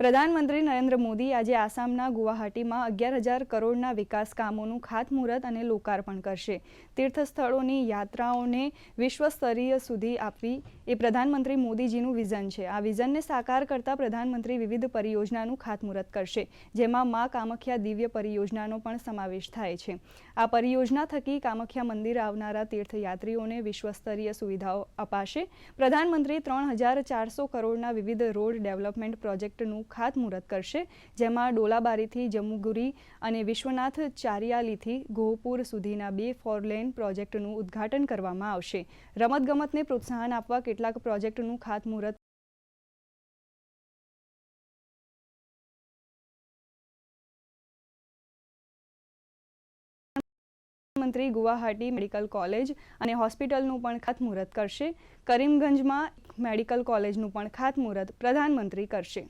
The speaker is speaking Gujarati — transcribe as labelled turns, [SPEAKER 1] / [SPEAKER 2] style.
[SPEAKER 1] પ્રધાનમંત્રી નરેન્દ્ર મોદી આજે આસામના ગુવાહાટીમાં અગિયાર હજાર કરોડના વિકાસ કામોનું ખાતમુહૂર્ત અને લોકાર્પણ કરશે. તીર્થસ્થળોની યાત્રાઓને વિશ્વસ્તરીય સુધી આપવી એ પ્રધાનમંત્રી મોદીજીનું વિઝન છે. આ વિઝનને સાકાર કરતા પ્રધાનમંત્રી વિવિધ પરિયોજનાનું ખાતમુહૂર્ત કરશે, જેમાં મા કામખ્યા દિવ્ય પરિયોજનાનો પણ સમાવેશ થાય છે. આ પરિયોજના થકી કામખ્યા મંદિર આવનારા તીર્થયાત્રીઓને વિશ્વસ્તરીય સુવિધાઓ અપાશે. પ્રધાનમંત્રી ત્રણ હજાર ચારસો કરોડના વિવિધ રોડ ડેવલપમેન્ટ પ્રોજેક્ટનું ખાતમુહૂર્ત કરશે, જેમાં ડોલાબારીથી જમ્મુગુરી અને વિશ્વનાથ ચારિયાલીથી ગોહપુર સુધીના બે ફોરલેન પ્રોજેક્ટનું ઉદ્ઘાટન કરવામાં આવશે. રમતગમતને પ્રોત્સાહન આપવા કેટલાક પ્રોજેક્ટનું ખાતમુહૂર્ત મંત્રી ગુવાહાટી મેડિકલ કોલેજ અને હોસ્પિટલનું પણ ખાતમુહૂર્ત કરશે. કરીમગંજમાં મેડિકલ કોલેજનું પણ ખાતમુહૂર્ત પ્રધાનમંત્રી કરશે.